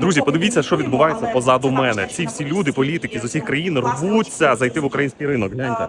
Друзі, подивіться, що відбувається позаду мене. Ці всі люди, політики з усіх країн рвуться зайти в український ринок. Гляньте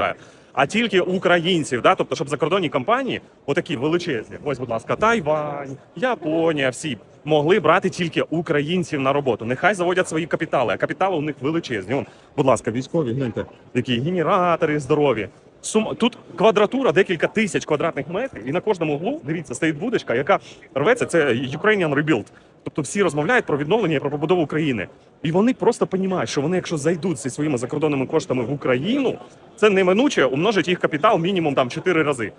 приїжджає, а тільки українців. Да, тобто, щоб закордонні компанії, отакі величезні, ось, будь ласка, Тайвань, Японія, всі. Могли брати тільки українців на роботу. Нехай заводять свої капітали, а капітали у них величезні. Вон, будь ласка, військові, гляньте, які генератори здорові. Сум... Тут квадратура декілька тисяч квадратних метрів, і на кожному углу, дивіться, стоїть будочка, яка рветься. Це Ukrainian Rebuild. Тобто всі розмовляють про відновлення і про побудову України. І вони просто розуміють, що вони, якщо зайдуть зі своїми закордонними коштами в Україну, це неминуче умножить їх капітал мінімум там 4 рази.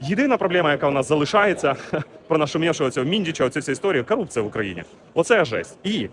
Єдина проблема, яка у нас залишається про нашумівшого цього міндіча, оцю всю історію корупція в Україні. Оце жесть. І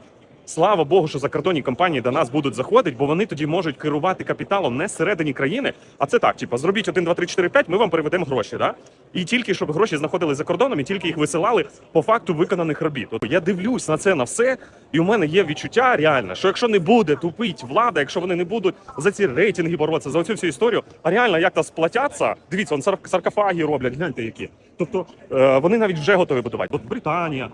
слава Богу, що закордонні компанії до нас будуть заходити, бо вони тоді можуть керувати капіталом не зсередині країни, а це так: типу, зробіть 1, 2, 3, 4, 5, ми вам переведемо гроші. Да? І тільки щоб гроші знаходились за кордоном, і тільки їх висилали по факту виконаних робіт. От я дивлюсь на це на все, і у мене є відчуття реальне, що якщо не буде тупить влада, якщо вони не будуть за ці рейтинги боротися, за цю всю історію, а реально як то сплатяться, дивіться, он сар- саркофаги роблять, гляньте які. Тобто е, вони навіть вже готові будувати. От Британія.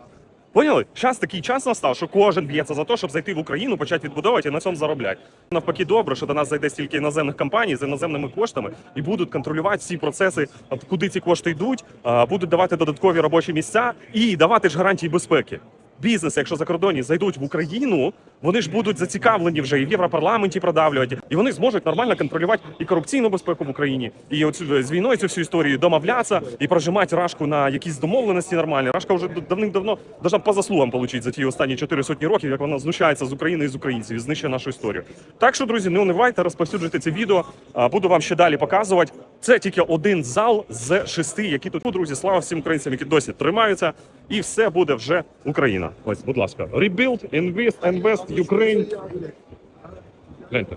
Поняли? Час такий час настав, що кожен б'ється за те, щоб зайти в Україну, почати відбудовувати і на цьому заробляти. Навпаки, добре, що до нас зайде стільки іноземних компаній з іноземними коштами і будуть контролювати всі процеси, куди ці кошти йдуть, будуть давати додаткові робочі місця і давати ж гарантії безпеки. Бізнес, якщо закордонні зайдуть в Україну, вони ж будуть зацікавлені вже і в Європарламенті продавлювати, і вони зможуть нормально контролювати і корупційну безпеку в Україні, і оцю з війною цю всю історію домовлятися і прожимати рашку на якісь домовленості нормальні. Рашка вже давним-давно должна по заслугам отримати за ті останні чотири сотні років, як вона знущається з України і з українців і знищує нашу історію. Так що, друзі, не унивайте, розповсюджуйте це відео. Буду вам ще далі показувати. Це тільки один зал з шести, які тут Ну, друзі. Слава всім українцям, які досі тримаються, і все буде вже Україна. Ось, будь ласка, rebuild, invest, invest, Ukraine. Гляньте.